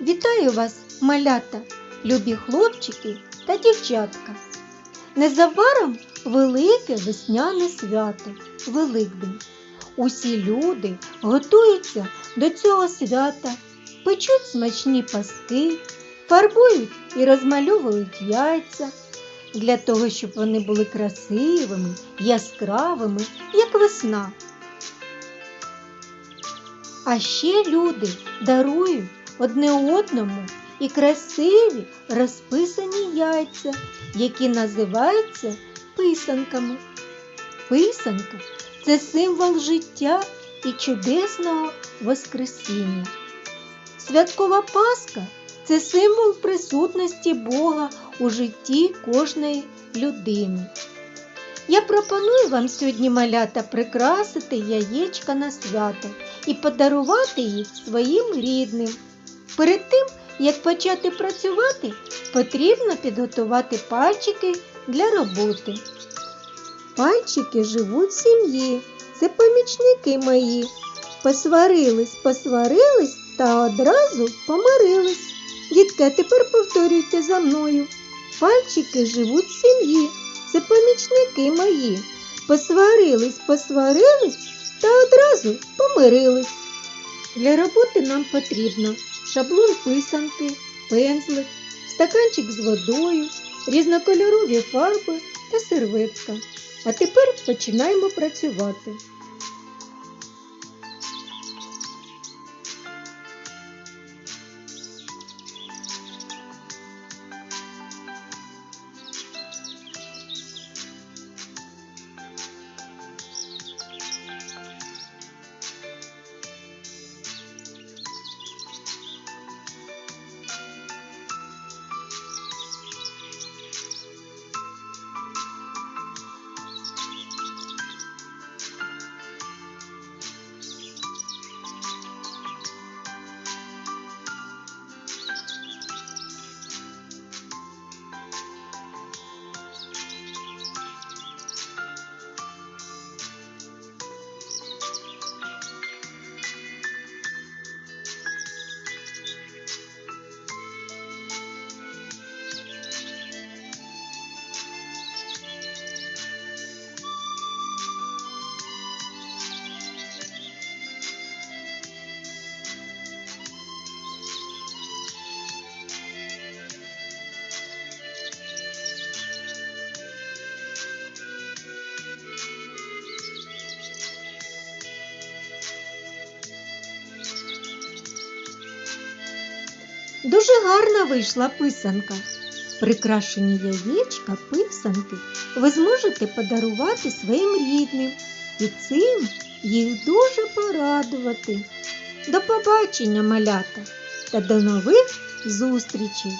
Вітаю вас, малята, любі хлопчики та дівчатка. Незабаром велике весняне свято Великдень. Усі люди готуються до цього свята, печуть смачні паски, фарбують і розмальовують яйця для того, щоб вони були красивими, яскравими, як весна. А ще люди дарують одне одному і красиві розписані яйця, які називаються писанками. Писанка це символ життя і чудесного Воскресіння. Святкова Пасха це символ присутності Бога у житті кожної людини. Я пропоную вам сьогодні малята прикрасити яєчка на свято і подарувати їх своїм рідним. Перед тим, як почати працювати, потрібно підготувати пальчики для роботи. Пальчики живуть в сім'ї, це помічники мої. Посварились, посварились та одразу помирились. Дітки, а тепер повторюйте за мною. Пальчики живуть в сім'ї, це помічники мої. Посварились, посварились та одразу помирились. Для роботи нам потрібно шаблон писанки, пензлик, стаканчик з водою, різнокольорові фарби та серветка. А тепер починаємо працювати. Дуже гарна вийшла писанка. Прикрашені яєчка писанки ви зможете подарувати своїм рідним і цим їх дуже порадувати. До побачення, малята, та до нових зустрічей!